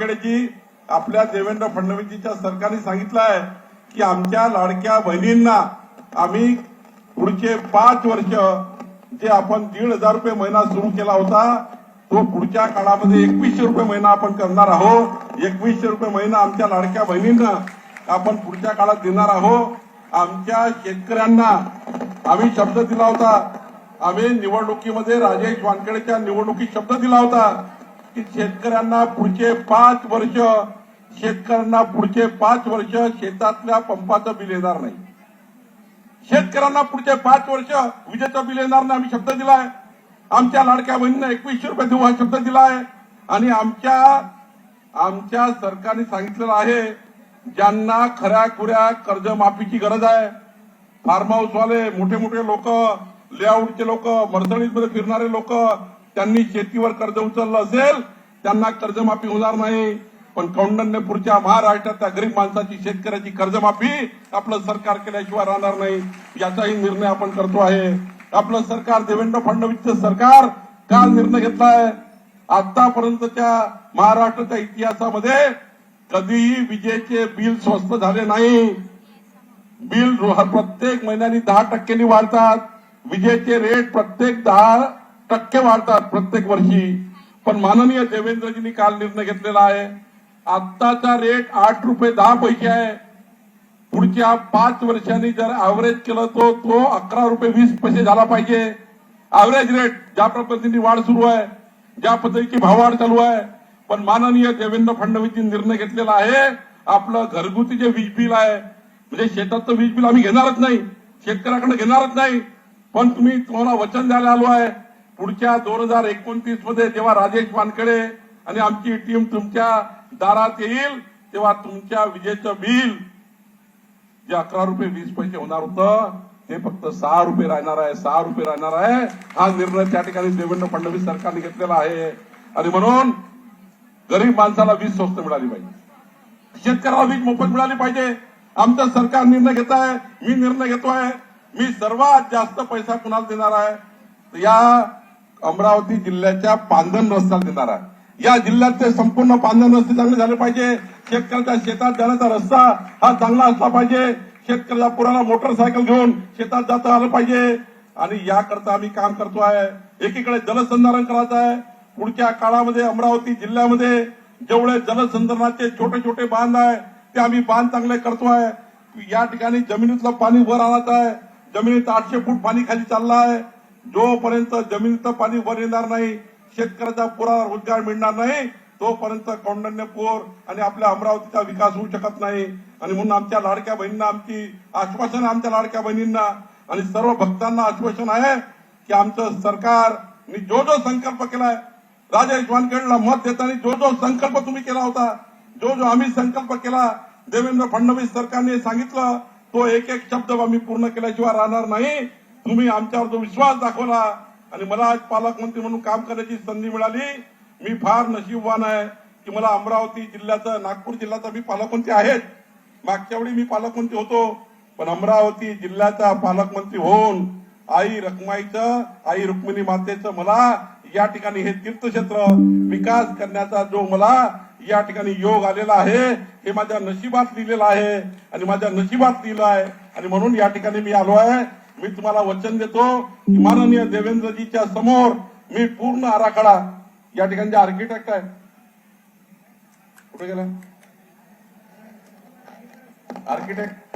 वानखेडेजी आपल्या देवेंद्र फडणवीसजीच्या सरकारने सांगितलं आहे की आमच्या लाडक्या बहिणींना आम्ही पुढचे पाच वर्ष जे आपण दीड हजार रुपये महिना सुरू केला होता तो पुढच्या काळामध्ये एकवीसशे रुपये महिना आपण करणार आहोत. एकवीसशे रुपये महिना आमच्या लाडक्या बहिणींना आपण पुढच्या काळात देणार आहोत. आमच्या शेतकऱ्यांना आम्ही शब्द दिला होता. आम्ही निवडणुकीमध्ये राजेश वानखेडेच्या निवडणुकीत शब्द दिला होता. की शेतकऱ्यांना पुढचे पाच वर्ष शेतकऱ्यांना पुढचे पाच वर्ष शेतातल्या पंपाचं बिल येणार नाही. शेतकऱ्यांना पुढचे पाच वर्ष विजेचं बिल येणार नाही आम्ही शब्द दिलाय. आमच्या लाडक्या बहिणीनं एकवीसशे रुपये देऊ हा शब्द दिलाय. आणि आमच्या आमच्या सरकारने सांगितलेलं आहे ज्यांना खऱ्या खुऱ्या कर्जमाफीची गरज आहे फार्म हाऊसवाले मोठे मोठे लोक लेआउटचे लोक मर्सडीज फिरणारे लोक त्यांनी शेतीवर कर्ज उचललं असेल त्यांना कर्जमाफी होणार नाही. पण कौंडण्यपूरच्या महाराष्ट्रातल्या गरीब माणसाची शेतकऱ्याची कर्जमाफी आपलं सरकार केल्याशिवाय राहणार नाही. याचाही निर्णय आपण करतो आहे. आपलं सरकार देवेंद्र फडणवीसचं सरकार काल निर्णय घेतलाय. आतापर्यंतच्या महाराष्ट्राच्या इतिहासामध्ये कधीही विजेचे बिल स्वस्त झाले नाही. बिल प्रत्येक महिन्यानी दहा टक्क्यांनी वाढतात. विजेचे रेट प्रत्येक दहा टक्के वाढतात प्रत्येक वर्षी. पण माननीय देवेंद्रजींनी काल निर्णय घेतलेला आहे. आत्ताचा रेट आठ रुपये दहा पैसे आहे. पुढच्या पाच वर्षांनी जर ऍव्हरेज केलं तो तो अकरा रुपये वीस पैसे झाला पाहिजे. ऍव्हरेज रेट ज्या पद्धतीने वाढ सुरू आहे ज्या पद्धतीची भाववाढ चालू आहे. पण माननीय देवेंद्र फडणवीसनी निर्णय घेतलेला आहे. आपलं घरगुती जे वीज बिल आहे म्हणजे शेतातलं वीज बिल आम्ही घेणारच नाही शेतकऱ्याकडे घेणारच नाही. पण तुम्ही तुम्हाला वचन द्यायला आलो आहे. पुढच्या दोन हजार एकोणतीसमध्ये जेव्हा राजेश वानकडे आणि आमची टीम तुमच्या दारात येईल तेव्हा तुमच्या विजेचं बिल जे अकरा रुपये वीस पैसे होणार होतं ते फक्त सहा रुपये राहणार आहे सहा रुपये राहणार आहे. हा निर्णय त्या ठिकाणी देवेंद्र फडणवीस सरकारने घेतलेला आहे. आणि म्हणून गरीब माणसाला वीज स्वस्त मिळाली पाहिजे. शेतकऱ्याला वीज मोफत मिळाली पाहिजे. आमचं सरकार निर्णय घेत आहे मी निर्णय घेतोय. मी सर्वात जास्त पैसा कुणाला देणार आहे? या अमरावती जिल्ह्याच्या पांधन रस्त्याला देणार आहे. या जिल्ह्यातले संपूर्ण पांधन रस्ते चांगले झाले पाहिजे. शेतकऱ्याच्या शेतात जाण्याचा रस्ता हा चांगला असला पाहिजे. शेतकऱ्याला पुराला मोटरसायकल घेऊन शेतात जाता आलं पाहिजे. आणि याकरता आम्ही काम करतो आहे एकीकडे जलसंधारण करायचं आहे. पुढच्या काळामध्ये अमरावती जिल्ह्यामध्ये जेवढे जलसंधारणाचे छोटे छोटे बांध आहे ते आम्ही बांध चांगले करतो आहे या ठिकाणी जमिनीतलं पाणी वर आणत आहे. जमिनीत आठशे फूट पाणी खाली चाललं आहे. जोपर्यंत जमिनीचं पाणी वर येणार नाही शेतकऱ्याचा पुरा रोजगार मिळणार नाही तोपर्यंत कौंडण्यपूर आणि आपल्या अमरावतीचा विकास होऊ शकत नाही. आणि म्हणून आमच्या लाडक्या बहिणींना आमची आश्वासन आमच्या लाडक्या बहिणींना आणि सर्व भक्तांना आश्वासन आहे की आमचं सरकार मी जो जो संकल्प केलाय राजेश वानखेडला मत देताना जो जो संकल्प तुम्ही केला होता जो जो आम्ही संकल्प केला देवेंद्र फडणवीस सरकारने सांगितलं तो एक एक शब्द आम्ही पूर्ण केल्याशिवाय राहणार नाही. तुम्ही आमच्यावर जो विश्वास दाखवला आणि मला आज पालकमंत्री म्हणून काम करण्याची संधी मिळाली मी फार नशीबवान आहे की मला अमरावती जिल्ह्याचा नागपूर जिल्ह्याचा मी पालकमंत्री आहेच. मागच्या वेळी मी पालकमंत्री होतो पण अमरावती जिल्ह्याचा पालकमंत्री होऊन आई रखमाईचं आई रुक्मिणी मातेचं मला या ठिकाणी हे तीर्थक्षेत्र विकास करण्याचा जो मला या ठिकाणी योग आलेला आहे हे माझ्या नशिबात लिहिलेलं आहे आणि माझ्या नशिबात लिहिलं आहे आणि म्हणून या ठिकाणी मी आलो आहे. मी तुम्हाला वचन देतो की माननीय देवेंद्रजीच्या समोर मी पूर्ण आराखडा या ठिकाणी आर्किटेक्ट आहे. कुठे गेला? आर्किटेक्ट